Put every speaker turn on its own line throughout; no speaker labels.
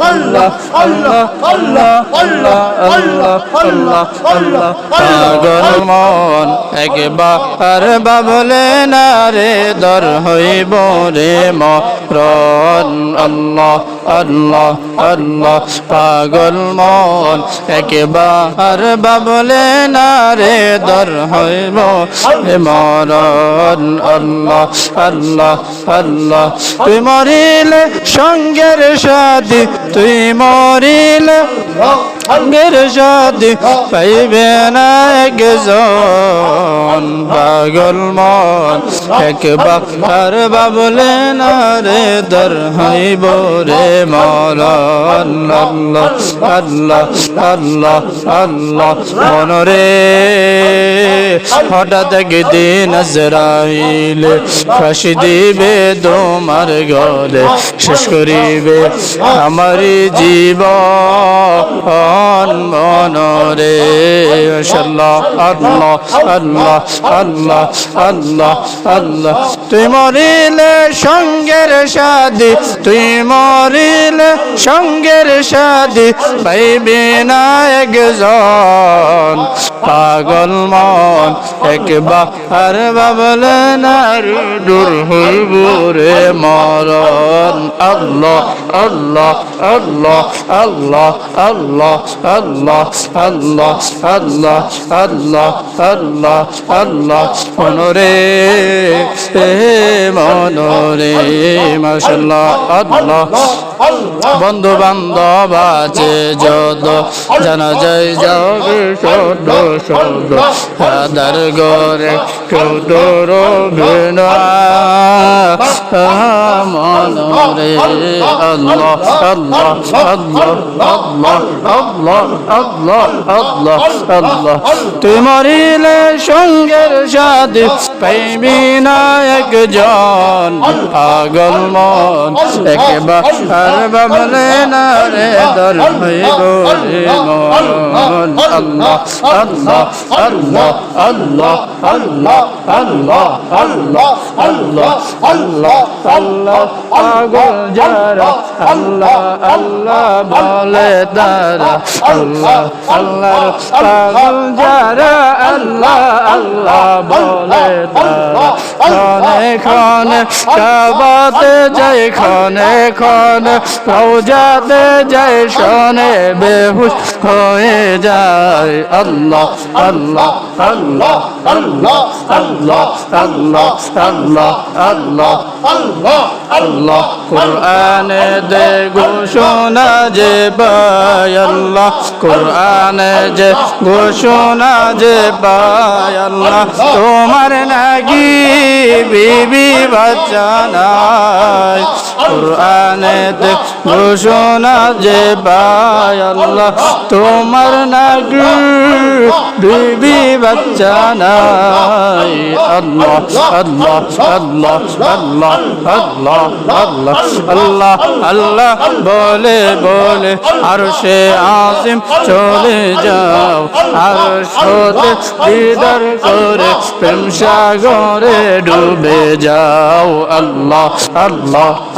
আল্লাহ আল্লাহ আল্লাহ আল্লাহ আল্লাহ আল্লাহ আল্লাহ পাগল মন, একবার বাবলে না রে, দর হইব রে মরণ। আল্লাহ আল্লাহ আল্লাহ, পাগল মন। একবার বাবলে না রে দর হইব। মরণ, আল্লাহ আল্লাহ আল্লাহ। তুই মরিলে সঙ্গের সাথী, তুই মরিলে সঙ্গের সাথী। পাইবে না একজন পাগল মন। একবার বাবলে না রে দর হইব রে। মরণ আল্লাহ আল্লাহ আল্লাহ আল্লাহ মনরে হঠাৎ একদিন নজরাইলে ফাঁসি দিবে তোমার গলে, শেষ করিবে আমার জীবন মনরে। আল্লাহ আল্লাহ আল্লাহ আল্লাহ আল্লাহ আল্লাহ। তুই মরিলে সঙ্গের সাদি তুই মরিলে সঙ্গের সাদি পাইবে না একজন পাগল মন একবার বাবলে না দূর হইব রে মরণ আল্লাহ আল্লাহ আল্লাহ আল্লাহ আল্লাহ আল্লাহ আল্লাহ আল্লাহ আল্লাহ আল্লাহ আল্লাহ মনরে হে মনরে মাশাল্লাহ, আল্লাহ। বন্ধু বান্ধব আছে যত, জানা যায় যাবে সদ সদ হাদার গরে তোর মনরে আল্লাহ আল্লাহ আল্লাহ সঙ্গের সাথে পাইবি না একজন পাগল মন একবার বাবলে না রে মন আল্লাহ আল্লাহ আল্লাহ আল্লাহ আল্লাহ আল্লাহ আল্লাহ আল্লাহ আল্লাহ আল্লাহ পাগল যারা আল্লাহ আল্লাহ বলে তারা আল্লাহ আল্লাহ পাগল যারা আল্লাহ আল্লাহ বলে তারা ক্ষণে ক্ষণে কাবাতে যাই ক্ষণে ক্ষণে রোজাতে যাই, শোনে বেহুশ হয়ে যায়। আল্লাহ আল্লাহ আল্লাহ আল্লাহ আল্লাহ আল্লাহ আল্লাহ আল্লাহ আল্লাহ আল্লাহ। কোরআনে দে ঘোষণা যে পায়, আল্লাহ। কোরআনে যে ঘোষণা যে পায়, আল্লাহ। তোমার নাকি বিবি বাচ্চা নাই। কোরআনে দে ঘোষণা যে পায় আল্লাহ, তোমার নাকি বিবি বাচ্চা নাই। আল্লাহ আল্লাহ আল্লাহ আল্লাহ আল্লাহ আল্লাহ আল্লাহ আল্লাহ, বলে বলে, আর সে আসিম চলে যাও। আর সোতে দিদার করে প্রেম সাগরে ডুবে যাও। আল্লাহ আল্লাহ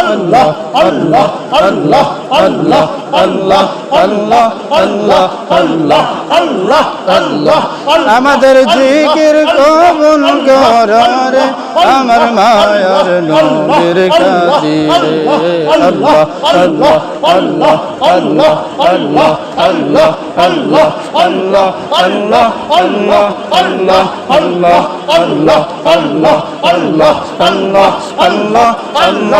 আল্লাহ আল্লাহ আল্লাহ আল্লাহ আল্লাহ আল্লাহ আল্লাহ আল্লাহ আল্লাহ আল্লাহ আমাদের জিকির কবুল করারে আমার মায়ার নবীর কাদিরে আল্লাহ আল্লাহ আল্লাহ আল্লাহ আল্লাহ আল্লাহ আল্লাহ আল্লাহ আল্লাহ আল্লাহ আল্লাহ আল্লাহ আল্লাহ আল্লাহ আল্লাহ আল্লাহ আল্লাহ আল্লাহ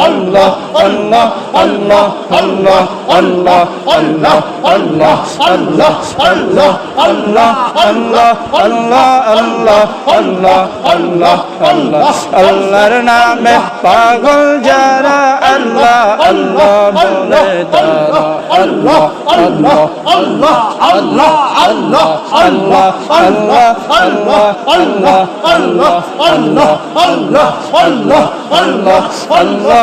আল্লাহ আল্লাহ আল্লাহ আল্লাহ আল্লাহ আল্লাহ আল্লাহ আল্লাহ আল্লাহ আল্লাহ আল্লাহ আল্লাহ আল্লাহ আল্লাহ আল্লাহ আল্লাহ আল্লাহর নামে পাগল যারা আল্লাহ আল্লাহ বলে তারা আল্লাহ আল্লাহ আল্লাহ আল্লাহ আল্লাহ আল্লাহ আল্লাহ আল্লাহ আল্লাহ আল্লাহ আল্লাহ আল্লাহ আল্লাহ আল্লাহ